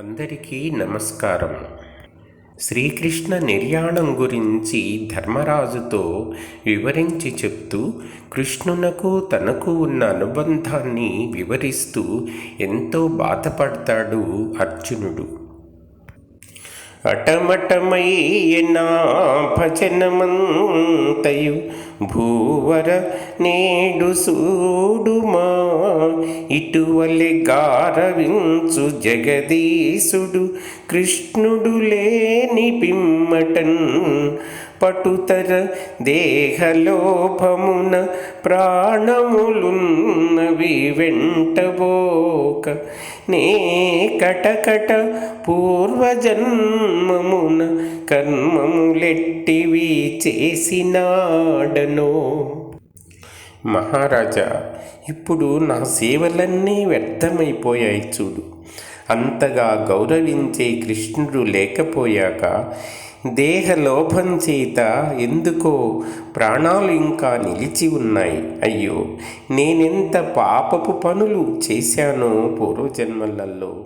అందరికీ నమస్కారం. శ్రీకృష్ణ నిర్యాణం గురించి ధర్మరాజుతో వివరించి చెప్తూ కృష్ణునకు తనకు ఉన్న అనుబంధాన్ని వివరిస్తూ ఎంతో బాధపడతాడు అర్జునుడు. అటమటమయ్యనా భజనమంతయు భూవర నేడు సూడుమా. ఇటువలి గారవించు జగదీశుడు కృష్ణుడు లేని పిమ్మటన్. పటుతర దేహలోభమున ప్రాణములున్నవి వెంటబోక. నే కటకట పూర్వజన్మమున కర్మములెట్టివి చేసినాడనో. మహారాజా ఇప్పుడు నా సేవలన్నీ వ్యర్థమైపోయాయి చూడు. అంతగా గౌరవించే కృష్ణుడు లేకపోయాక దేహలోభం చేత ఎందుకో ప్రాణాలు ఇంకా నిలిచి ఉన్నాయి. అయ్యో నేనెంత పాపపు పనులు చేశానో పూర్వజన్మలలో.